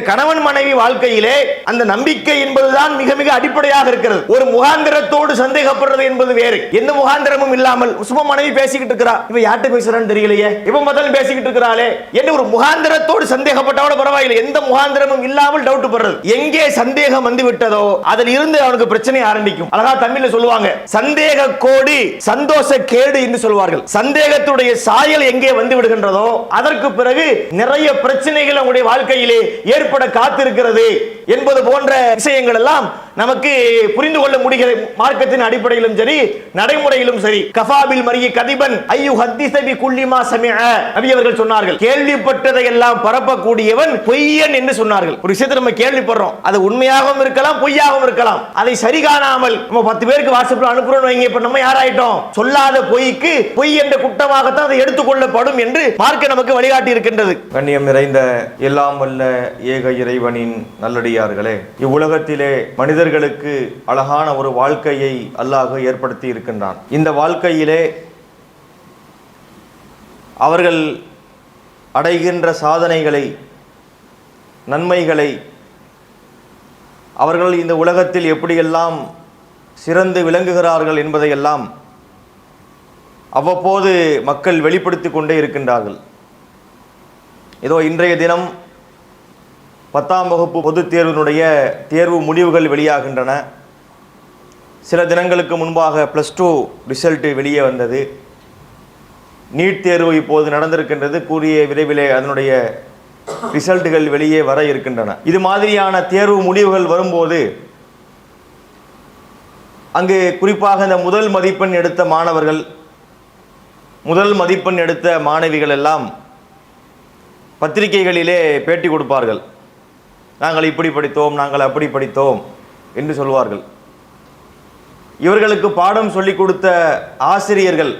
இந்த கணவன் மனைவி வாழ்க்கையிலே அந்த நம்பிக்கை என்பதுதான் மிக மிக அடிப்படையாக இருக்கிறது. ஒரு முகாந்திரத்தோடு சந்தேகப்படுறது என்பது வேறு. எந்த முகாந்திரமும் இல்லாமல் சும்மா மனைவி பேசிக்கிட்டு இருக்கிறா. இவ யார்கிட்ட பேசுறான்னு தெரியலையே. இவன் முதல்ல பேசிக்கிட்டு இருக்கிறாளே. என்று ஒரு முகாந்திரத்தோடு சந்தேகப்பட்டவன பரவாயில்லை. எந்த முகாந்திரமும் இல்லாமல் டவுட் படுறது. எங்கே சந்தேகம் வந்து விட்டதோ அதில் இருந்து அவனுக்கு பிரச்சனை ஆரம்பிக்கும். அழகா தமிழ்ல சொல்லுவாங்க சந்தேக கோடி சந்தோஷ கேடு என்று சொல்வார்கள் சந்தேகத்துடைய சாயல் எங்கே வந்து விடுகின்றதோ அதற்கு பிறகு நிறைய பிரச்சனைகள் உங்களுடைய வாழ்க்கையிலே ஏற்ப ஏற்பட காத்திருக்கிறது என்பது போன்ற விஷயங்கள் எல்லாம் நமக்கு புரிந்து கொள்ள முடிகிற மார்க்கத்தின் அடிப்படையிலும் சரி நடைமுறையிலும் சரி. கஃபாபில் மரிய கதிபன் ஐயு ஹத்திசபி குல்லிமா சமிய நபி அவர்கள் சொன்னார்கள். கேள்விப்பட்டதை எல்லாம் பரப்பக்கூடியவன் பொய்யன் என்று சொன்னார்கள். ஒரு விஷயத்தை நம்ம கேள்விப்படுறோம். அது உண்மையாகவும் இருக்கலாம் பொய்யாகவும் இருக்கலாம். அதை சரி காணாமல் நம்ம பத்து பேருக்கு வாட்ஸ்அப்ல அனுப்புறோம் வைங்க இப்ப நம்ம யாராயிட்டோம்? சொல்லாத பொய்க்கு பொய் என்ற குற்றமாகத்தான் அதை எடுத்துக்கொள்ளப்படும் என்று மார்க்க நமக்கு வழிகாட்டி இருக்கின்றது. கண்ணியம் நிறைந்த எல்லாம் வல்ல ஏக இறைவனின் நல்லடியார்களே இவ்வுலகத்திலே மனிதர்களுக்கு அழகான ஒரு வாழ்க்கையை அல்லாஹ் ஏற்படுத்தி இருக்கின்றான். இந்த வாழ்க்கையிலே அவர்கள் அடைகின்ற சாதனைகளை நன்மைகளை அவர்கள் இந்த உலகத்தில் எப்படியெல்லாம் சிறந்து விளங்குகிறார்கள் என்பதையெல்லாம் அவ்வப்போது மக்கள் வெளிப்படுத்தி கொண்டே இருக்கின்றார்கள். இதோ இன்றைய தினம் பத்தாம் வகுப்பு பொதுத் தேர்வினுடைய தேர்வு முடிவுகள் வெளியாகின்றன. சில தினங்களுக்கு முன்பாக ப்ளஸ் டூ ரிசல்ட்டு வெளியே வந்தது. நீட் தேர்வு இப்போது நடந்திருக்கின்றது. கூறிய விரைவிலே அதனுடைய ரிசல்ட்டுகள் வெளியே வர இருக்கின்றன. இது மாதிரியான தேர்வு முடிவுகள் வரும்போது அங்கு குறிப்பாக இந்த முதல் மதிப்பெண் எடுத்த மாணவர்கள் முதல் மதிப்பெண் எடுத்த மாணவிகள் எல்லாம் பத்திரிகைகளிலே பேட்டி கொடுப்பார்கள். நாங்கள் இப்படி படித்தோம் நாங்கள் அப்படி படித்தோம் என்று சொல்வார்கள். இவர்களுக்கு பாடம் சொல்லிக் கொடுத்த ஆசிரியர்கள்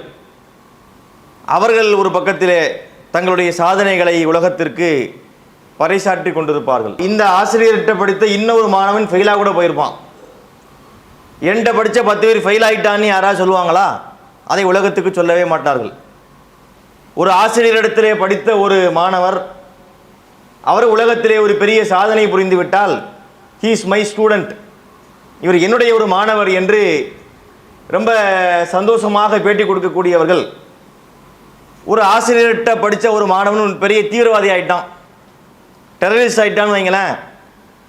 அவர்கள் ஒரு பக்கத்திலே தங்களுடைய சாதனைகளை உலகத்திற்கு பறைசாற்றி கொண்டிருப்பார்கள். இந்த ஆசிரியர்கிட்ட படித்த இன்னொரு மாணவன் ஃபெயிலாக கூட போயிருப்பான். என்கிட்ட படித்த பத்து பேர் ஃபெயில் ஆகிட்டான்னு யாராவது சொல்லுவாங்களா? அதை உலகத்துக்கு சொல்லவே மாட்டார்கள். ஒரு ஆசிரியரிடத்திலே படித்த ஒரு மாணவர் அவர் உலகத்திலே ஒரு பெரிய சாதனை புரிந்துவிட்டால் ஹீ இஸ் மை ஸ்டூடெண்ட் இவர் என்னுடைய ஒரு மாணவர் என்று ரொம்ப சந்தோஷமாக பேட்டி கொடுக்கக்கூடியவர்கள். ஒரு ஆசிரியர்கிட்ட படித்த ஒரு மாணவன் ஒரு பெரிய தீவிரவாதி ஆகிட்டான் டெரரிஸ்ட் ஆகிட்டான்னு வைங்களேன்.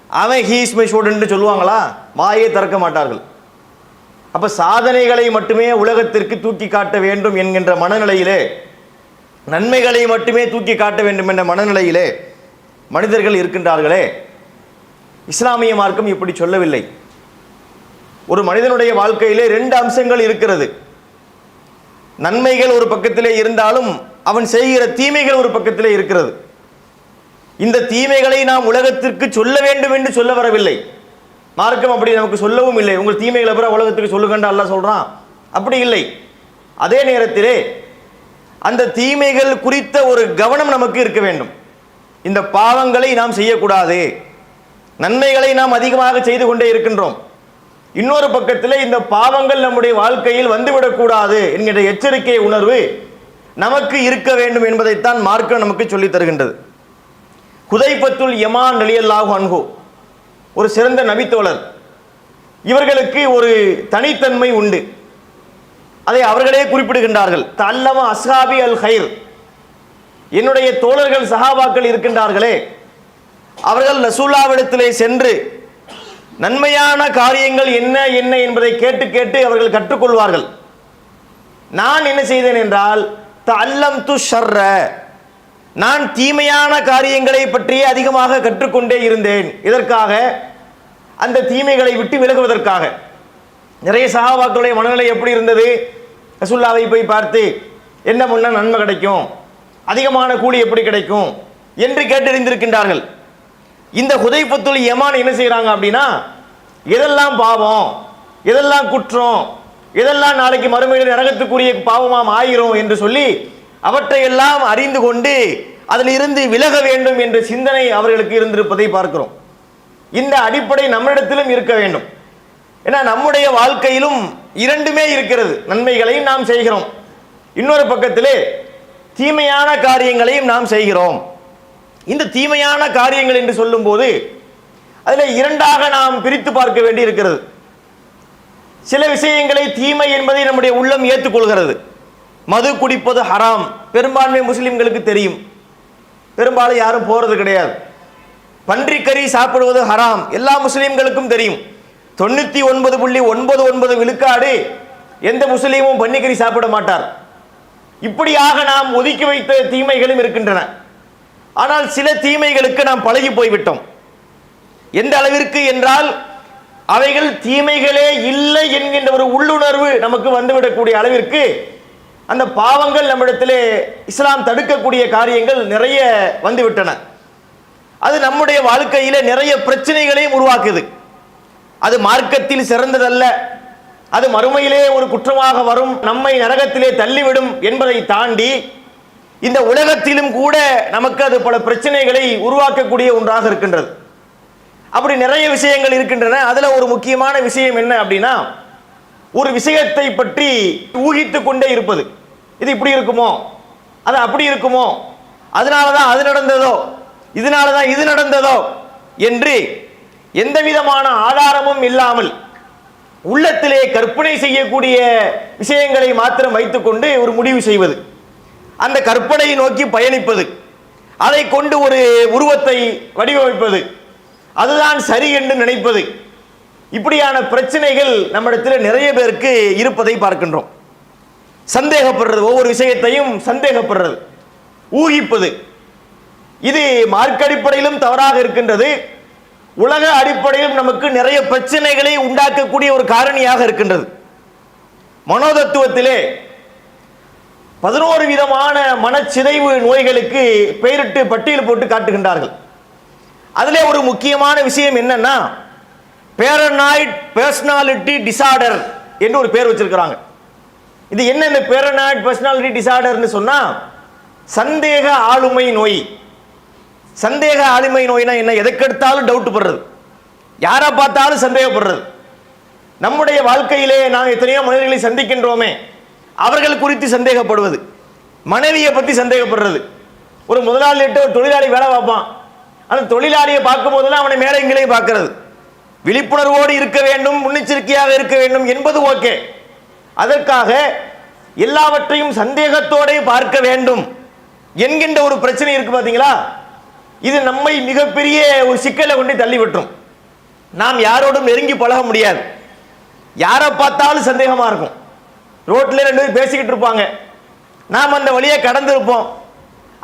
அவன் ஹீ இஸ் மை ஸ்டூடெண்ட்னு சொல்லுவாங்களா? வாயே திறக்க மாட்டார்கள். அப்போ சாதனைகளை மட்டுமே உலகத்திற்கு தூக்கி காட்ட வேண்டும் என்கின்ற மனநிலையிலே நன்மைகளை மட்டுமே தூக்கி காட்ட வேண்டும் என்ற மனநிலையிலே மனிதர்கள் இருக்கின்றார்களே. இஸ்லாமிய மார்க்கம் இப்படி சொல்லவில்லை. ஒரு மனிதனுடைய வாழ்க்கையிலே ரெண்டு அம்சங்கள் இருக்கிறது. நன்மைகள் ஒரு பக்கத்திலே இருந்தாலும் அவன் செய்கிற தீமைகள் ஒரு பக்கத்திலே இருக்கிறது. இந்த தீமைகளை நாம் உலகத்திற்கு சொல்ல வேண்டும் என்று சொல்ல வரவில்லை. மார்க்கம் அப்படி நமக்கு சொல்லவும் இல்லை. உங்கள் தீமைகளை பிற உலகத்துக்கு சொல்லுங்கண்டா அல்ல சொல்றான். அப்படி இல்லை. அதே நேரத்திலே அந்த தீமைகள் குறித்த ஒரு கவனம் நமக்கு இருக்க வேண்டும். இந்த பாவங்களை நாம் செய்யக்கூடாது. நன்மைகளை நாம் அதிகமாக செய்து கொண்டே இருக்கின்றோம். இன்னொரு பக்கத்தில் இந்த பாவங்கள் நம்முடைய வாழ்க்கையில் வந்துவிடக்கூடாது என்கிற எச்சரிக்கை உணர்வு நமக்கு இருக்க வேண்டும் என்பதைத்தான் மார்க்கம் நமக்கு சொல்லித் தருகின்றது. குதைபத்துல் யமான் நலியல்லாஹு அன்ஹு ஒரு சிறந்த நபித்தோழர். இவர்களுக்கு ஒரு தனித்தன்மை உண்டு. அதை அவர்களே குறிப்பிடுகின்றார்கள். தல்லம அஸ்ஹாபி அல் ஹைர் என்னுடைய தோழர்கள் சஹாபாக்கள் இருக்கின்றார்களே அவர்கள் ரசூல்லாவிடத்திலே சென்று நன்மையான காரியங்கள் என்ன என்ன என்பதை கேட்டு கேட்டு அவர்கள் கற்றுக்கொள்வார்கள். நான் என்ன செய்தேன் என்றால் தல்லம் து ஷர்ர நான் தீமையான காரியங்களை பற்றியே அதிகமாக கற்றுக்கொண்டே இருந்தேன். இதற்காக அந்த தீமைகளை விட்டு விலகுவதற்காக. நிறைய சகாபாக்களுடைய மனநிலை எப்படி இருந்தது? ரசுல்லாவை போய் பார்த்து என்ன பண்ண நன்மை கிடைக்கும்? அதிகமான கூலி எப்படி கிடைக்கும் என்று கேட்டறிந்திருக்கின்றார்கள். இந்த ஹுதைபத்துல் யமான் என்ன செய்கிறாங்க அப்படின்னா எதெல்லாம் பாவம் எதெல்லாம் குற்றம் எதெல்லாம் நாளைக்கு மறுமையில் நரகத்துக்குரிய பாவமாம் ஆயிரும் என்று சொல்லி அவற்றையெல்லாம் அறிந்து கொண்டு அதில் இருந்து விலக வேண்டும் என்ற சிந்தனை அவர்களுக்கு இருந்திருப்பதை பார்க்கிறோம். இந்த அடிப்படை நம்மிடத்திலும் இருக்க வேண்டும். ஏன்னா நம்முடைய வாழ்க்கையிலும் இரண்டுமே இருக்கிறது. நன்மைகளையும் நாம் செய்கிறோம். இன்னொரு பக்கத்திலே தீமையான காரியங்களையும் நாம் செய்கிறோம். இந்த தீமையான காரியங்கள் என்று சொல்லும்போது அதில் இரண்டாக நாம் பிரித்து பார்க்க வேண்டி இருக்கிறது சில விஷயங்களை தீமை என்பதை நம்முடைய உள்ளம் ஏற்றுக்கொள்கிறது. மது குடிப்பது ஹராம். பெரும்பான்மை முஸ்லிம்களுக்கு தெரியும். பெரும்பாலும் யாரும் போகிறது கிடையாது. பன்றிக்கறி சாப்பிடுவது ஹராம். எல்லா முஸ்லீம்களுக்கும் தெரியும். தொண்ணூற்றி ஒன்பது புள்ளி ஒன்பது ஒன்பது விழுக்காடு எந்த முஸ்லீமும் பன்னிக்கறி சாப்பிட மாட்டார். இப்படியாக நாம் ஒதுக்கி வைத்த தீமைகளும் இருக்கின்றன. ஆனால் சில தீமைகளுக்கு நாம் பழகி போய்விட்டோம். எந்த அளவிற்கு என்றால் அவைகள் தீமைகளே இல்லை என்கின்ற ஒரு உள்ளுணர்வு நமக்கு வந்துவிடக்கூடிய அளவிற்கு அந்த பாவங்கள் நம்மிடத்திலே இஸ்லாம் தடுக்கக்கூடிய காரியங்கள் நிறைய வந்துவிட்டன. அது நம்முடைய வாழ்க்கையில நிறைய பிரச்சனைகளையும் உருவாக்குது. அது மார்க்கத்தில் சிறந்ததல்ல. அது மறுமையிலே ஒரு குற்றமாக வரும். நம்மை நரகத்திலே தள்ளிவிடும் என்பதை தாண்டி இந்த உலகத்திலும் கூட நமக்கு அது பல பிரச்சனைகளை உருவாக்கக்கூடிய ஒன்றாக இருக்கின்றது. அப்படி நிறைய விஷயங்கள் இருக்கின்றன. அதுல ஒரு முக்கியமான விஷயம் என்ன அப்படின்னா ஒரு விஷயத்தை பற்றி ஊகித்து கொண்டே இருப்பது. இது இப்படி இருக்குமோ? அது அப்படி இருக்குமோ? அதனால தான் அது நடந்ததோ? இதனால தான் இது நடந்ததோ? என்று எந்த விதமான ஆதாரமும் இல்லாமல் உள்ளத்திலே கற்பனை செய்யக்கூடிய விஷயங்களை மாத்திரம் வைத்துக்கொண்டு ஒரு முடிவு செய்வது. அந்த கற்பனையை நோக்கி பயணிப்பது. அதை கொண்டு ஒரு உருவத்தை வடிவமைப்பது. அதுதான் சரி என்று நினைப்பது. இப்படியான பிரச்சனைகள் நம்மிடத்தில் நிறைய பேருக்கு இருப்பதை பார்க்கின்றோம். சந்தேகப்படுறது ஒவ்வொரு விஷயத்தையும் சந்தேகப்படுறது. ஊகிப்பது. இது மார்க்கடிப்படையிலும் தவறாக இருக்கின்றது. உலக அடிப்படையில் நமக்கு நிறைய பிரச்சனைகளை உண்டாக்கக்கூடிய ஒரு காரணியாக இருக்கின்றது. மனோதத்துவத்திலே பதினோரு விதமான மனச்சிதைவு நோய்களுக்கு பெயரிட்டு பட்டியல் போட்டு காட்டுகின்றார்கள். அதிலே ஒரு முக்கியமான விஷயம் என்னன்னா பேரனாய்ட் பர்சனாலிட்டி டிசார்டர் என்று ஒரு பேர் வச்சிருக்கிறாங்க. இது என்ன இந்த பேரனாய்ட் பர்சனாலிட்டி டிசார்டர்னு சொன்னா சந்தேக ஆளுமை நோய். சந்தேக ஆளுமை நோய்னா என்ன? எதுக்கெடுத்தாலும் டவுட் படுறது. யாரை பார்த்தாலும் சந்தேகப்படுறது. நம்முடைய வாழ்க்கையிலே நாம் எத்தனையோ மனிதர்களை சந்திக்கின்றோமே அவர்கள் குறித்து சந்தேகப்படுவது மனைவியை பற்றி சந்தேகப்படுறது. ஒரு முதலாளிட்டு ஒரு தொழிலாளி வேலை பார்ப்பான். அந்த தொழிலாளியை பார்க்கும் போதெல்லாம் அவனை மேலே இங்கிலே பார்க்கறது. விழிப்புணர்வோடு இருக்க வேண்டும் முன்னெச்சரிக்கையாக இருக்க வேண்டும் என்பது ஓகே. அதற்காக எல்லாவற்றையும் சந்தேகத்தோடே பார்க்க வேண்டும் என்கின்ற ஒரு பிரச்சனை இருக்கு பார்த்தீங்களா இது நம்மை மிகப்பெரிய ஒரு சிக்கலை கொண்டு தள்ளி விட்டுரும் நாம் யாரோடும் நெருங்கி பழக முடியாது. யாரை பார்த்தாலும் சந்தேகமாக இருக்கும். ரோட்டில் ரெண்டு பேர் பேசிக்கிட்டு இருப்பாங்க. நாம் அந்த வழியை கடந்து இருப்போம்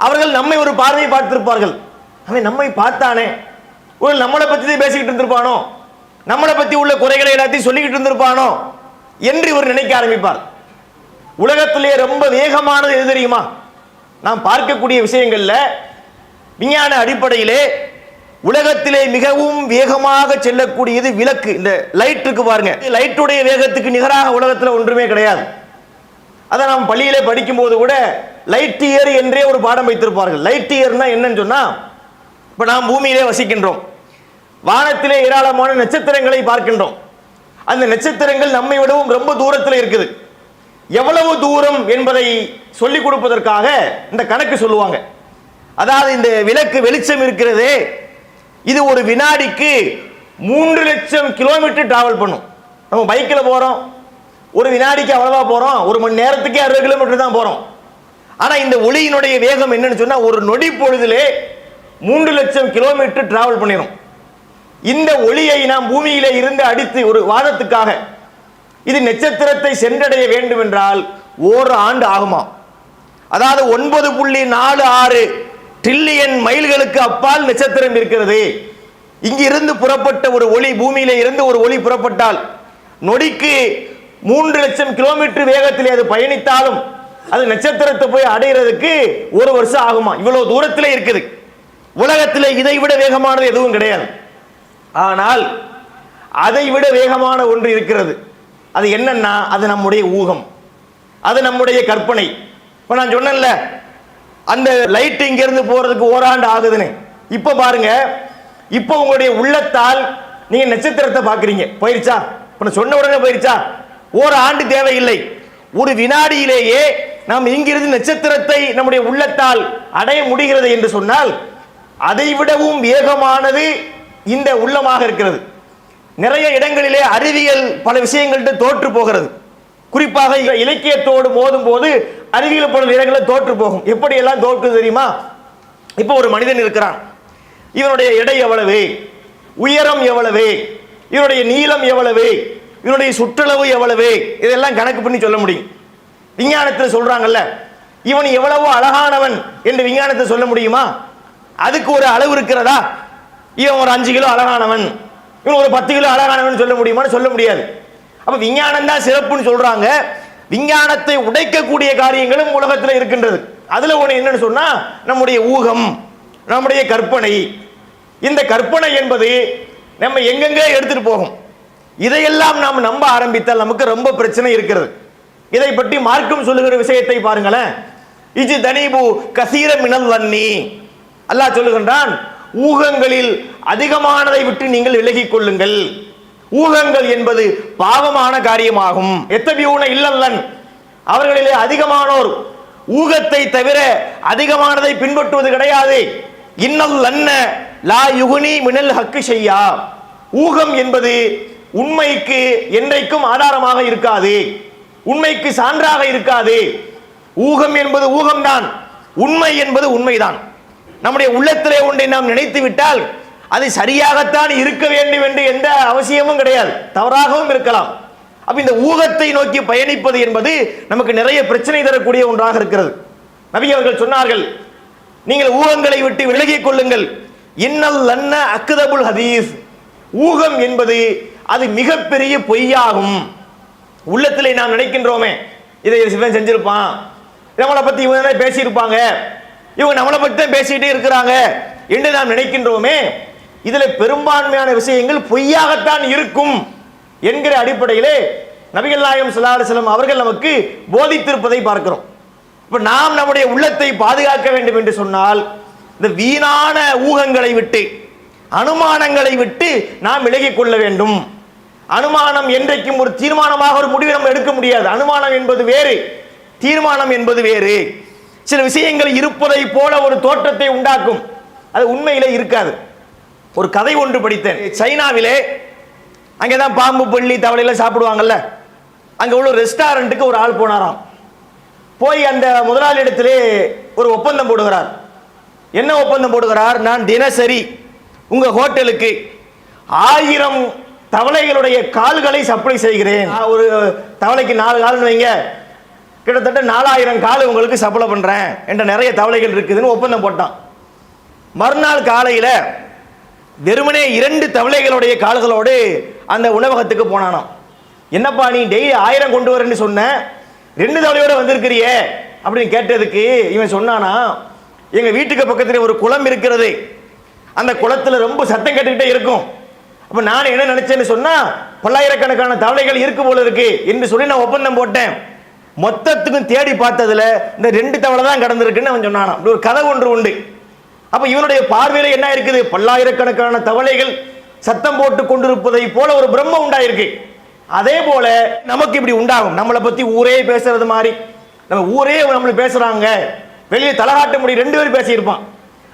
அவர்கள் நம்மை ஒரு பார்வை பார்த்திருப்பார்கள். அவன் நம்மை பார்த்தானே? ஒரு நம்மளை பற்றி தான் பேசிக்கிட்டு இருந்திருப்பானோ? நம்மளை பற்றி உள்ள குறைகளை எல்லாத்தையும் சொல்லிக்கிட்டு இருந்திருப்பானோ? என்று இவர் நினைக்க ஆரம்பிப்பார். உலகத்திலே ரொம்ப வேகமானது எது தெரியுமா? நாம் பார்க்கக்கூடிய விஷயங்களில் விஞ்ஞான அடிப்படையிலே உலகத்திலே மிகவும் வேகமாக செல்லக்கூடியது விளக்கு. இந்த லைட்டுக்கு பாருங்க. லைட்டுடைய வேகத்துக்கு நிகராக உலகத்தில் ஒன்றுமே கிடையாது. அதை நாம் பள்ளியிலே படிக்கும்போது கூட லைட் இயர் என்றே ஒரு பாடம் வைத்திருப்பார்கள். லைட் இயர்னா என்னன்னு சொன்னால் இப்போ நாம் பூமியிலே வசிக்கின்றோம். வானத்திலே ஏராளமான நட்சத்திரங்களை பார்க்கின்றோம். அந்த நட்சத்திரங்கள் நம்மை விடவும் ரொம்ப தூரத்தில் இருக்குது. எவ்வளவு தூரம் என்பதை சொல்லிக் கொடுப்பதற்காக இந்த கணக்கு சொல்லுவாங்க. அதாவது இந்த விளக்கு வெளிச்சம் இருக்கிறதே இது ஒரு வினாடிக்கு மூன்று லட்சம் கிலோமீட்டர் டிராவல் பண்ணும். நம்ம பைக்கில் போகிறோம் ஒரு வினாடிக்கு அவ்வளோவா போகிறோம் ஒரு மணி நேரத்துக்கே அறுபது கிலோமீட்டர் தான் போகிறோம் ஆனால் இந்த ஒளியினுடைய வேகம் என்னன்னு சொன்னால் ஒரு நொடி பொழுதிலே மூன்று லட்சம் கிலோமீட்டர் டிராவல் பண்ணிடும் இந்த ஒளியை நாம் பூமியில இருந்து அடித்து ஒரு வாதத்துக்காக இது நட்சத்திரத்தை சென்றடைய வேண்டும் என்றால் ஓர் ஆண்டு ஆகுமா அதாவது ஒன்பது புள்ளி நாலு ஆறு ட்ரில்லியன் மைல்களுக்கு அப்பால் நட்சத்திரம் இருக்கிறது. இங்கிருந்து புறப்பட்ட ஒரு ஒளி பூமியில இருந்து ஒரு ஒளி புறப்பட்டால் நொடிக்கு மூன்று லட்சம் கிலோமீட்டர் வேகத்தில் அது பயணித்தாலும் அது நட்சத்திரத்தை போய் அடைகிறதுக்கு ஒரு வருஷம் ஆகுமா? இவ்வளவு தூரத்தில் இருக்குது. உலகத்தில் இதை விட வேகமானது எதுவும் கிடையாது. ஆனால் அதை விட வேகமான ஒன்று இருக்கிறது. அது என்னன்னா அது நம்முடைய ஊகம். அது நம்முடைய கற்பனை. இப்போ நான் சொன்னேன்ல அந்த லைட் இங்கேருந்து போறதுக்கு ஓராண்டு ஆகுதுன்னு. இப்போ பாருங்க இப்போ உங்களுடைய உள்ளத்தால் நீங்க நட்சத்திரத்தை பார்க்குறீங்க. போயிருச்சா? இப்போ சொன்ன உடனே போயிருச்சா? ஒரு ஆண்டு தேவையில்லை. ஒரு வினாடியிலேயே நாம் இங்கிருந்து நட்சத்திரத்தை நம்முடைய உள்ளத்தால் அடைய முடிகிறது என்று சொன்னால் அதை விடவும் வேகமானது இந்த உள்ளமாக இருக்கிறது. நிறைய இடங்களிலே அறிவியல் பல விஷயங்கள்ட்ட தோற்று போகிறது. குறிப்பாக இலக்கியத்தோடு மோதும் போது அருவியில் போன இடங்களில் தோற்று போகும். எப்படி எல்லாம் தோற்று தெரியுமா? இப்போ ஒரு மனிதன் இருக்கிறான். இவனுடைய எடை எவ்வளவு? உயரம் எவ்வளவு? இவனுடைய நீளம் எவ்வளவு? இவனுடைய சுற்றளவு எவ்வளவு? இதெல்லாம் கணக்கு பண்ணி சொல்ல முடியும். விஞ்ஞானத்தில் சொல்றாங்கல்ல இவன் எவ்வளவோ அழகானவன் என்று விஞ்ஞானத்தை சொல்ல முடியுமா? அதுக்கு ஒரு அளவு இருக்கிறதா? இவன் ஒரு அஞ்சு கிலோ அழகானவன். இவன் ஒரு பத்து கிலோ அழகானவன் சொல்ல முடியுமான்னு சொல்ல முடியாது. அப்ப விஞ்ஞானம் தான் சிறப்புன்னு சொல்றாங்க. விஞ்ஞானத்தை உடைக்கக்கூடிய காரியங்களும் உலகத்தில் இருக்கின்றது. அதுல ஒன்று என்னன்னு சொன்னா நம்முடைய ஊகம் நம்முடைய கற்பனை. இந்த கற்பனை என்பது நம்ம எங்கெங்கே எடுத்துட்டு போகும்? இதையெல்லாம் நாம் நம்ப ஆரம்பித்தால் நமக்கு ரொம்ப பிரச்சனை இருக்கிறது. இதை பற்றி மார்க்கம் சொல்லுகிற விஷயத்தை பாருங்களேன். இஜி தனீபு கசீர மினல் வன்னி. அல்லாஹ் சொல்லுகின்றான் ஊகங்களில் அதிகமானதை விட்டு நீங்கள் விலகிக் கொள்ளுங்கள். ஊகங்கள் என்பது பாவமான காரியமாகும். எத்தபியூன இல்லல்லன். அவர்களிலே அதிகமானோர் ஊகத்தை தவிர அதிகமானதை பின்பற்றுவது கிடையாது. இன்னல் லன்ன லா யுகுனி மினல் ஹக்கு செய்யா ஊகம் என்பது உண்மைக்கு என்றைக்கும் ஆதாரமாக இருக்காது. உண்மைக்கு சான்றாக இருக்காது. ஊகம் என்பது ஊகம்தான். உண்மை என்பது உண்மைதான். நம்முடைய உள்ளத்திலே ஒன்றை நாம் நினைத்து விட்டால் அது சரியாகத்தான் இருக்க வேண்டும் என்று எந்த அவசியமும் கிடையாது. தவறாகவும் இருக்கலாம். அப்ப இந்த ஊகத்தை நோக்கி பயணிப்பது என்பது நமக்கு நிறைய பிரச்சனை தரக்கூடிய ஒன்றாக இருக்கிறது. நபி அவர்கள் சொன்னார்கள் நீங்கள் ஊகங்களை விட்டு விலகிக் கொள்ளுங்கள். இன்னல் லன்ன அக்குதபுல் ஹதீஸ். ஊகம் என்பது அது மிகப்பெரிய பொய்யாகும். உள்ளத்திலே நாம் நினைக்கின்றோமே இதை சிவன் செஞ்சிருப்பான். நம்மளை பத்தி இவங்க பேசியிருப்பாங்க. இவங்க நம்மளை பத்தி தான் பேசிக்கிட்டே இருக்கிறாங்க. என்று நாம் நினைக்கின்றோமே இதில் பெரும்பான்மையான விஷயங்கள் பொய்யாகத்தான் இருக்கும் என்கிற அடிப்படையிலே நபிகள் நாயகம் ஸல்லல்லாஹு அலைஹி அவர்கள் நமக்கு போதித்திருப்பதை பார்க்கிறோம். இப்போ நாம் நம்முடைய உள்ளத்தை பாதுகாக்க வேண்டும் என்று சொன்னால் இந்த வீணான ஊகங்களை விட்டு அனுமானங்களை விட்டு நாம் விலகிக் கொள்ள வேண்டும். அனுமானம் என்றைக்கும் ஒரு தீர்மானமாக ஒரு முடிவை நம்ம எடுக்க முடியாது. அனுமானம் என்பது வேறு தீர்மானம் என்பது வேறு. சில விஷயங்கள் இருப்பதை போல ஒரு தோற்றத்தை உண்டாக்கும். அது உண்மையிலே இருக்காது. ஒரு கதை ஒன்று படித்தேன். சைனாவிலே அங்கே தான் பாம்பு பள்ளி தவளையில் சாப்பிடுவாங்கல்ல. அங்கே உள்ள ரெஸ்டாரண்ட்டுக்கு ஒரு ஆள் போனாராம். போய் அந்த முதலாளியிடத்திலே ஒரு ஒப்பந்தம் போடுகிறார். என்ன ஒப்பந்தம் போடுகிறார்? நான் தினசரி உங்கள் ஹோட்டலுக்கு ஆயிரம் தவளைகளுடைய கால்களை சப்ளை செய்கிறேன். ஒரு தவளைக்கு நாலு கால்னு வைங்க. கிட்டத்தட்ட நாலாயிரம் கால் உங்களுக்கு சப்ளை பண்ணுறேன் என்ற நிறைய தவளைகள் இருக்குதுன்னு ஒப்பந்தம் போட்டான். மறுநாள் காலையில் வெறுமனே இரண்டு தவளைகளுடைய கால்களோடு அந்த உணவகத்துக்கு போனானாம். என்னப்பா நீ டெய்லி ஆயிரம் கொண்டு வரேன்னு சொன்ன? ரெண்டு தவளையோட வந்திருக்கிறியே? அப்படின்னு கேட்டதுக்கு இவன் சொன்னானா எங்கள் வீட்டுக்கு பக்கத்தில் ஒரு குளம் இருக்கிறது. அந்த குளத்தில் ரொம்ப சத்தம் கேட்டுக்கிட்டே இருக்கும். அப்போ நான் என்ன நினைச்சேன்னு சொன்னால் பல்லாயிரக்கணக்கான தவளைகள் இருக்கு போல இருக்கு என்று சொல்லி நான் ஒப்பந்தம் போட்டேன். மொத்தத்துக்கும் தேடி பார்த்ததுல இந்த ரெண்டு தவளை தான் கடந்திருக்குன்னு அவன் சொன்னானாம். ஒரு கதை ஒன்று உண்டு. அப்ப இவனுடைய பார்வையில என்ன இருக்குது? பல்லாயிரக்கணக்கான தவளைகள் சத்தம் போட்டு கொண்டிருப்பதை போல ஒரு பிரம்ம உண்டாயிருக்கு. அதே போல நமக்கு இப்படி உண்டாகும். நம்மளை பத்தி ஊரே பேசுறது மாதிரி. நம்ம ஊரே நம்மளை பேசுறாங்க. வெளியே தலகாட்ட முடியும். ரெண்டு பேரும் பேசியிருப்பான்.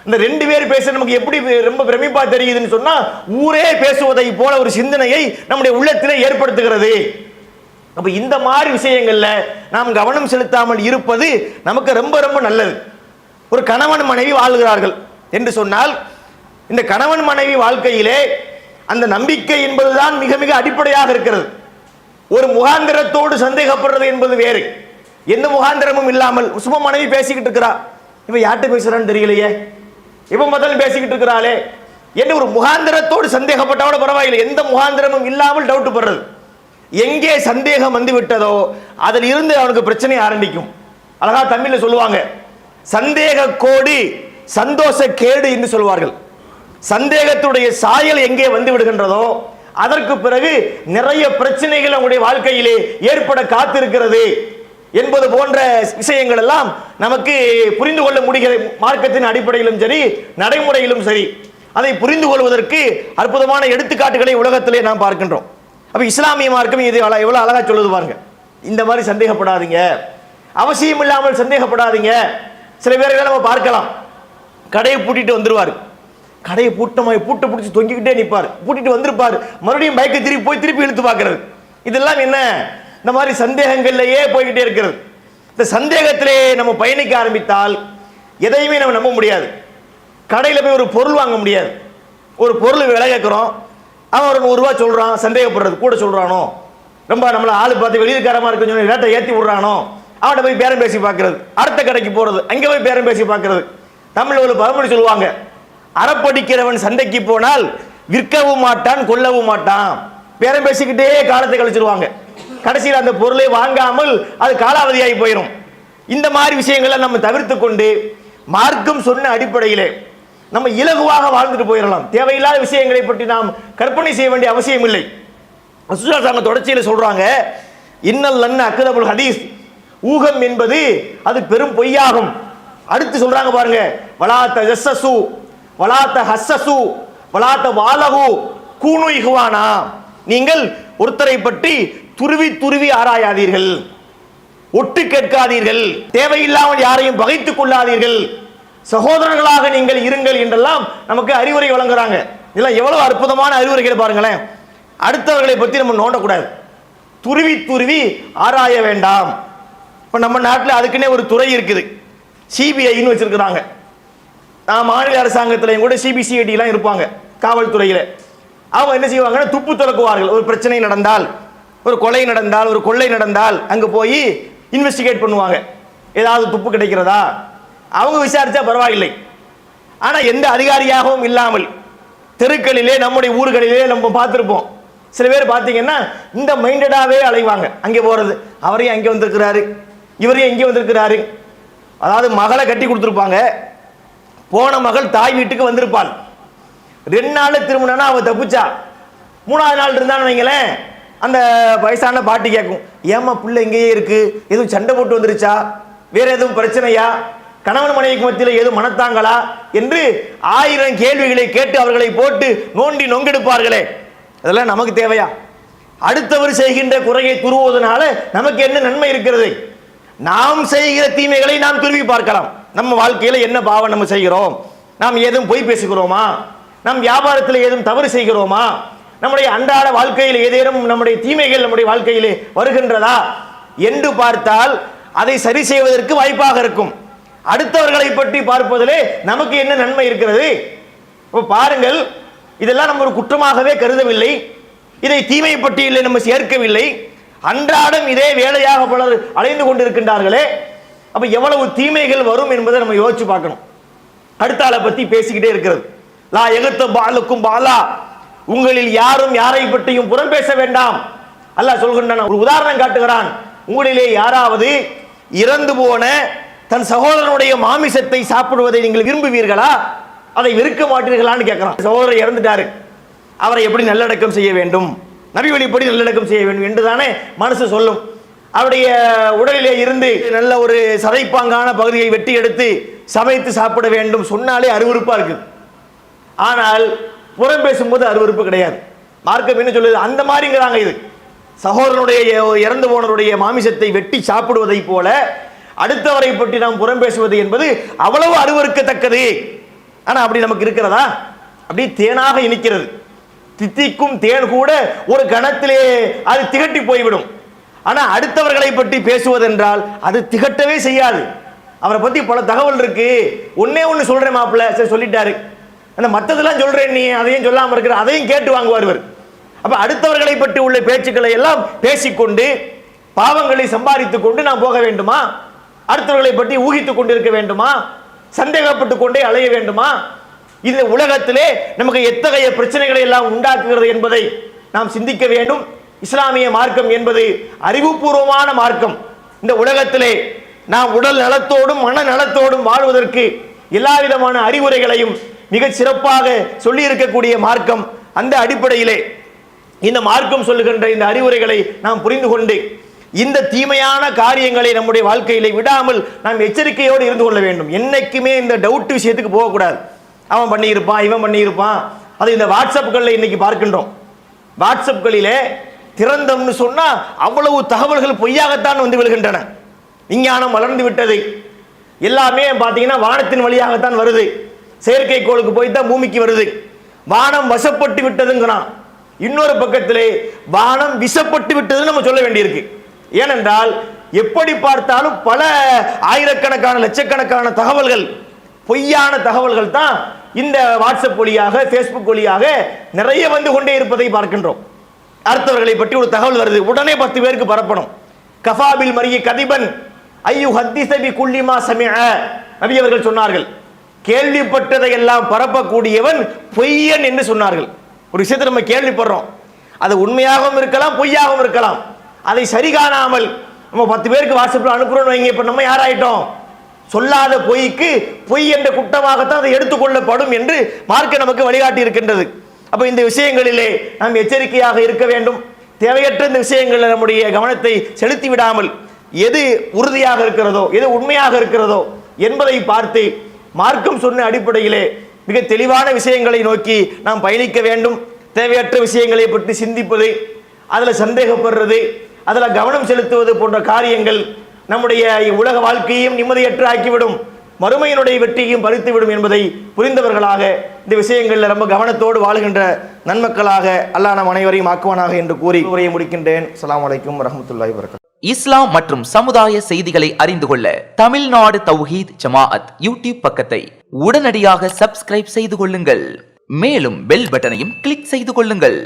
இந்த ரெண்டு பேர் பேச நமக்கு எப்படி ரொம்ப பிரமிப்பா தெரியுதுன்னு சொன்னா ஊரே பேசுவதை போல ஒரு சிந்தனையை நம்முடைய உள்ளத்தில் ஏற்படுத்துகிறது. அப்ப இந்த மாதிரி விஷயங்கள்ல நாம் கவனம் செலுத்தாமல் இருப்பது நமக்கு ரொம்ப ரொம்ப நல்லது. ஒரு கணவன் மனைவி வாழ்கிறார்கள் என்று சொன்னால் இந்த கணவன் மனைவி வாழ்க்கையிலே அந்த நம்பிக்கை என்பதுதான் மிக மிக அடிப்படையாக இருக்கிறது. ஒரு முகாந்திரத்தோடு சந்தேகப்படுறது என்பது வேறு. எந்த முகாந்திரமும் இல்லாமல் சும மனைவி பேசிக்கிட்டு இருக்கிறா. இவன் யார்கிட்ட பேசுறான்னு தெரியலையே. இவன் முதல்ல பேசிக்கிட்டு இருக்கிறாளே என்று ஒரு முகாந்திரத்தோடு சந்தேகப்பட்டவோட பரவாயில்லை. எந்த முகாந்திரமும் இல்லாமல் டவுட் படுறது. எங்கே சந்தேகம் வந்து விட்டதோ அதில் இருந்து அவனுக்கு பிரச்சனை ஆரம்பிக்கும். அழகா தமிழ்ல சொல்லுவாங்க. சந்தேக கோடி சந்தோஷ கேடு என்று சொல்வார்கள். சந்தேகத்துடைய சாயல் எங்கே வந்து விடுகின்றதோ அதற்கு பிறகு நிறைய பிரச்சனைகள் அவங்களுடைய வாழ்க்கையிலே ஏற்பட காத்திருக்கிறது என்பது போன்ற விஷயங்கள் எல்லாம் நமக்கு புரிந்து கொள்ள முடிகிற மார்க்கத்தின் அடிப்படையிலும் சரி நடைமுறையிலும் சரி அதை புரிந்து கொள்வதற்கு அற்புதமான எடுத்துக்காட்டுகளை உலகத்திலே நாம் பார்க்கின்றோம். அப்போ இஸ்லாமிய மார்க்கம் இது எவ்வளோ அழகாக சொல்லுது பாருங்க. இந்த மாதிரி சந்தேகப்படாதீங்க. அவசியம் இல்லாமல் சந்தேகப்படாதீங்க. சில பேர்களை நம்ம பார்க்கலாம். கடையை பூட்டிட்டு வந்துருவார். கடையை பூட்டமாய் பூட்டை பிடிச்சி தொங்கிக்கிட்டே நிற்பார். பூட்டிட்டு வந்திருப்பார். மறுபடியும் பைக்கை திருப்பி போய் திருப்பி இழுத்து பார்க்கறது. இதெல்லாம் என்ன? இந்த மாதிரி சந்தேகங்கள்லையே போய்கிட்டே இருக்கிறது. இந்த சந்தேகத்திலே நம்ம பயணிக்க ஆரம்பித்தால் எதையுமே நம்ம நம்ப முடியாது. கடையில் போய் ஒரு பொருள் வாங்க முடியாது. ஒரு பொருள் விலை கேட்குறோம். அவன் ஒரு நூறுரூவா சொல்கிறான் சந்தேகப்படுறது கூட சொல்கிறானோ ரொம்ப நம்மளை ஆள் பார்த்து வெளியிருக்காரமாக இருக்குன்னு சொல்லி ரேட்டை ஏற்றி விட்றானோ? அவன்கிட்ட போய் பேரம் பேசி பார்க்கறது. அடுத்த கடைக்கு போகிறது அங்கே போய் பேரம் பேசி பார்க்கறது. தமிழ் ஒரு பழமொழி சொல்லுவாங்க. அறப்படிக்கிறவன் சந்தைக்கு போனால் விற்கவும் மாட்டான் கொல்லவும் மாட்டான். பேரம் பேசிக்கிட்டே காலத்தை கழிச்சிருவாங்க. கடைசியில் அந்த பொருளை வாங்காமல் அது காலாவதியாகி போயிடும் இந்த மாதிரி விஷயங்களை நம்ம தவிர்த்து கொண்டு மார்க்கம் சொன்ன அடிப்படையிலே நம்ம இலகுவாக வாழ்ந்துட்டு போயிடலாம் தேவையில்லாத விஷயங்களை பற்றி நாம் கற்பனை செய்ய வேண்டிய அவசியம் இல்லை ரசூலுல்லாஹி ஸல்லல்லாஹு தொடர்ச்சியில் சொல்றாங்க இன்னல் லன்ன அக்கதபுல் ஹதீஸ். ஊகம் என்பது அது பெரும் பொய்யாகும். அடுத்து சொல்றாங்க பாருங்க வலாத்த ஜஸ்ஸசு வலாத்த ஹஸ்ஸசு வலாத்த வாலகு கூனு இகுவானா நீங்கள் ஒருத்தரை பற்றி துருவி துருவி ஆராயாதீர்கள். ஒட்டு கேட்காதீர்கள். தேவையில்லாமல் யாரையும் பகைத்துக் கொள்ளாதீர்கள். சகோதரர்களாக நீங்கள் இருங்கள் என்றெல்லாம் நமக்கு அறிவுரை வழங்குறாங்க. இதெல்லாம் எவ்வளவு அற்புதமான அறிவுரைகள் பாருங்களேன். அடுத்தவர்களை பற்றி நம்ம நோண்டக்கூடாது. துருவி துருவி ஆராய வேண்டாம். இப்போ நம்ம நாட்டில் அதுக்குன்னே ஒரு துறை இருக்குது. சிபிஐன்னு வச்சுருக்குறாங்க. நான் மாநில அரசாங்கத்திலையும் கூட சிபிசிஐடிலாம் இருப்பாங்க காவல்துறையில். அவங்க என்ன செய்வாங்கன்னா துப்பு துறக்குவார்கள். ஒரு பிரச்சனை நடந்தால் ஒரு கொலை நடந்தால் ஒரு கொள்ளை நடந்தால் அங்கே போய் இன்வெஸ்டிகேட் பண்ணுவாங்க. ஏதாவது துப்பு கிடைக்கிறதா? அவங்க விசாரித்தா பரவாயில்லை. ஆனால் எந்த அதிகாரியாகவும் இல்லாமல் தெருக்களிலே நம்முடைய ஊர்களிலே நம்ம பார்த்துருப்போம். சில பேர் பார்த்தீங்கன்னா இந்த மைண்டடாகவே அலைவாங்க. அங்கே போகிறது அவரையும் அங்கே வந்திருக்கிறாரு. இவர் எங்கே வந்திருக்கிறாரு? அதாவது மகளை கட்டி கொடுத்துருப்பாங்க. போன மகள் தாய் வீட்டுக்கு வந்திருப்பாள். ரெண்டு நாள் திரும்பினா அவன் தப்பிச்சா. மூணாவது நாள் இருந்தான்னு வைங்களேன் அந்த வயசான பாட்டி கேட்கும் ஏம்மா பிள்ளை இங்கேயே இருக்கு? எதுவும் சண்டை போட்டு வந்துருச்சா? வேற எதுவும் பிரச்சனையா? கணவன் மனைவிக்கு மத்தியில் எதுவும் மனத்தாங்களா? என்று ஆயிரம் கேள்விகளை கேட்டு அவர்களை போட்டு நோண்டி நொங்கெடுப்பார்களே. அதெல்லாம் நமக்கு தேவையா? அடுத்தவர் செய்கின்ற குறையை துருவதனால நமக்கு என்ன நன்மை இருக்கிறது? நாம் செய்கிற தீமைகளை நாம் துருவி பார்க்கலாம். நம்ம வாழ்க்கையில் என்ன பாவம் நம்ம செய்கிறோம்? நாம் ஏதும் பொய் பேசுகிறோமா? நம் வியாபாரத்தில் ஏதும் தவறு செய்கிறோமா? நம்முடைய அன்றாட வாழ்க்கையில் ஏதேனும் நம்முடைய தீமைகள் நம்முடைய வாழ்க்கையிலே வருகின்றதா? என்று பார்த்தால் அதை சரி செய்வதற்கு வாய்ப்பாக இருக்கும். அடுத்தவர்களை பற்றி பார்ப்பதிலே நமக்கு என்ன நன்மை இருக்கிறது? இப்போ பாருங்கள் இதெல்லாம் நம்ம ஒரு குற்றமாகவே கருதவில்லை. இதை தீமை பட்டியலில் நம்ம சேர்க்கவில்லை. அன்றாடம் இதே வேலையாக பலர் அலைந்து கொண்டிருக்கின்றார்களே. அப்போ எவ்வளவு தீமைகள் வரும் என்பதை நம்ம யோசிச்சு பார்க்கணும். அடுத்த ஆளை பேசிக்கிட்டே இருக்கிறது. லா எகத்த பாலுக்கும் பாலா. உங்களில் யாரும் யாரை பற்றியும் புறம் பேச வேண்டாம். அல்லாஹ் சொல்கின்றான் ஒரு உதாரணம் காட்டுகிறான். உங்களிலே யாராவது இறந்து போன தன் சகோதரனுடைய மாமிசத்தை சாப்பிடுவதை நீங்கள் விரும்புவீர்களா? அதை வெறுக்க மாட்டீர்களான்னு கேட்கிறான் சகோதரர் இறந்துட்டாரு. அவரை எப்படி நல்லடக்கம் செய்ய வேண்டும்? நபி வழிப்படி நல்லடக்கம் செய்ய வேண்டும் என்றுதானே மனசு சொல்லும். அவருடைய உடலிலே இருந்து நல்ல ஒரு சதைப்பாங்கான பகுதியை வெட்டி எடுத்து சமைத்து சாப்பிட வேண்டும் சொன்னாலே அருவறுப்பாக இருக்குது. ஆனால் புறம் பேசும்போது அருவறுப்பு கிடையாது. மார்க்கம் என்ன சொல்லுது? அந்த மாதிரிங்கிறாங்க இது. சகோதரனுடைய இறந்து போனருடைய மாமிசத்தை வெட்டி சாப்பிடுவதை போல அடுத்தவரை பற்றி நாம் புறம் பேசுவது என்பது அவ்வளவு அருவறுக்கத்தக்கது ஆனால் அப்படி நமக்கு இருக்கிறதா? அப்படி தேனாக இனிக்கிறது. தித்திக்கும் தேன் கூட ஒரு கணத்திலே அது திகட்டி போய்விடும். ஆனால் அடுத்தவர்களை பற்றி பேசுவதென்றால் அது திகட்டவே செய்யாது. அவரை பற்றி பல தகவல் இருக்கு. ஒன்னே ஒன்று சொல்கிறேன் மாப்பிள்ள. சரி சொல்லிட்டாரு. அந்த மற்றதெல்லாம் சொல்கிறேன் நீ. அதையும் சொல்லாமல் இருக்கிற அதையும் கேட்டு வாங்குவார் இவர். அப்போ அடுத்தவர்களை பற்றி உள்ள பேச்சுக்களை எல்லாம் பேசிக்கொண்டு பாவங்களை சம்பாதித்து கொண்டு நான் போக வேண்டுமா? அடுத்தவர்களை பற்றி ஊகித்து கொண்டிருக்க வேண்டுமா? சந்தேகப்பட்டு கொண்டே அலைய வேண்டுமா? இந்த உலகத்திலே நமக்கு எத்தகைய பிரச்சனைகளை எல்லாம் உண்டாக்குகிறது என்பதை நாம் சிந்திக்க வேண்டும். இஸ்லாமிய மார்க்கம் என்பது அறிவுபூர்வமான மார்க்கம். இந்த உலகத்திலே நாம் உடல் நலத்தோடும் மன நலத்தோடும் வாழ்வதற்கு எல்லா விதமான அறிவுரைகளையும் மிக சிறப்பாக சொல்லி இருக்கக்கூடிய மார்க்கம் அந்த அடிப்படையிலே. இந்த மார்க்கம் சொல்லுகின்ற இந்த அறிவுரைகளை நாம் புரிந்து கொண்டு இந்த தீமையான காரியங்களை நம்முடைய வாழ்க்கையிலே விடாமல் நாம் எச்சரிக்கையோடு இருந்து கொள்ள வேண்டும். என்னைக்குமே இந்த டவுட் விஷயத்துக்கு போகக்கூடாது. அவன் பண்ணியிருப்பான் இவன் பண்ணியிருப்பான். அது இந்த வாட்ஸ்அப்புகளில் இன்னைக்கு பார்க்கின்றோம். வாட்ஸ்அப்களிலே திறந்தம்னு சொன்னால் அவ்வளவு தகவல்கள் பொய்யாகத்தான் வந்து விழுகின்றன. விஞ்ஞானம் வளர்ந்து விட்டது. எல்லாமே பார்த்தீங்கன்னா வானத்தின் வழியாகத்தான் வருது. செயற்கைக்கோளுக்கு போய் தான் பூமிக்கு வருது. வானம் வசப்பட்டு விட்டதுங்கிறான். இன்னொரு பக்கத்திலே வானம் விஷப்பட்டு விட்டதுன்னு நம்ம சொல்ல வேண்டியிருக்கு. ஏனென்றால் எப்படி பார்த்தாலும் பல ஆயிரக்கணக்கான லட்சக்கணக்கான தகவல்கள் பொய்யான தகவல்கள் தான் இந்த வாட்ஸ்அப் வழியாக ஃபேஸ்புக் வழியாக நிறைய வந்து கொண்டே இருப்பதை பார்க்கின்றோம். அடுத்தவர்களை பற்றி ஒரு தகவல் வருது. உடனே பத்து பேருக்கு பரப்பணும். கஃபாபில் மரிய கதிபன். ஐயு ஹத்திசபி குல்லிமா சமிய நபி அவர்கள் சொன்னார்கள் கேள்விப்பட்டதை எல்லாம் பரப்பக்கூடியவன் பொய்யன் என்று சொன்னார்கள். ஒரு விஷயத்தை நம்ம கேள்விப்படுறோம். அது உண்மையாகவும் இருக்கலாம் பொய்யாகவும் இருக்கலாம். அதை சரி காணாமல் நம்ம பத்து பேருக்கு வாட்ஸ்அப்பில் அனுப்புறோம்னு வைங்க. இப்போ நம்ம யாராயிட்டோம்? சொல்லாத பொய்க்கு பொய் என்ற குற்றமாகத்தான் அதை எடுத்துக்கொள்ளப்படும் என்று மார்க்க நமக்கு வழிகாட்டி இருக்கின்றது அப்போ இந்த விஷயங்களிலே நாம் எச்சரிக்கையாக இருக்க வேண்டும். தேவையற்ற இந்த விஷயங்களில் நம்முடைய கவனத்தை செலுத்தி விடாமல் எது உறுதியாக இருக்கிறதோ எது உண்மையாக இருக்கிறதோ என்பதை பார்த்து மார்க்கம் சொன்ன அடிப்படையிலே மிக தெளிவான விஷயங்களை நோக்கி நாம் பயணிக்க வேண்டும். தேவையற்ற விஷயங்களை பற்றி சிந்திப்பது அதில் சந்தேகப்படுறது அதில் கவனம் செலுத்துவது போன்ற காரியங்கள் நம்முடைய உலக வாழ்க்கையையும் நிம்மதியற்று ஆக்கிவிடும் மறுமையினுடைய வெற்றியையும் பறித்துவிடும் என்பதை புரிந்தவர்களாக இந்த விஷயங்களில் ரொம்ப கவனத்தோடு வாழுகின்ற நன்மக்களாக அல்லாஹ் நம் அனைவரையும் ஆக்குவானாக என்று கூறி உரையை முடிக்கின்றேன். அலாம் அலைக்கும் வரமத்துல்லாய் வரகம் இஸ்லாம் மற்றும் சமுதாய செய்திகளை அறிந்து கொள்ள தமிழ்நாடு தௌஹீத் ஜமாஅத் யூடியூப் பக்கத்தை உடனடியாக சப்ஸ்கிரைப் செய்து கொள்ளுங்கள். மேலும் பெல் பட்டனையும் கிளிக் செய்து கொள்ளுங்கள்.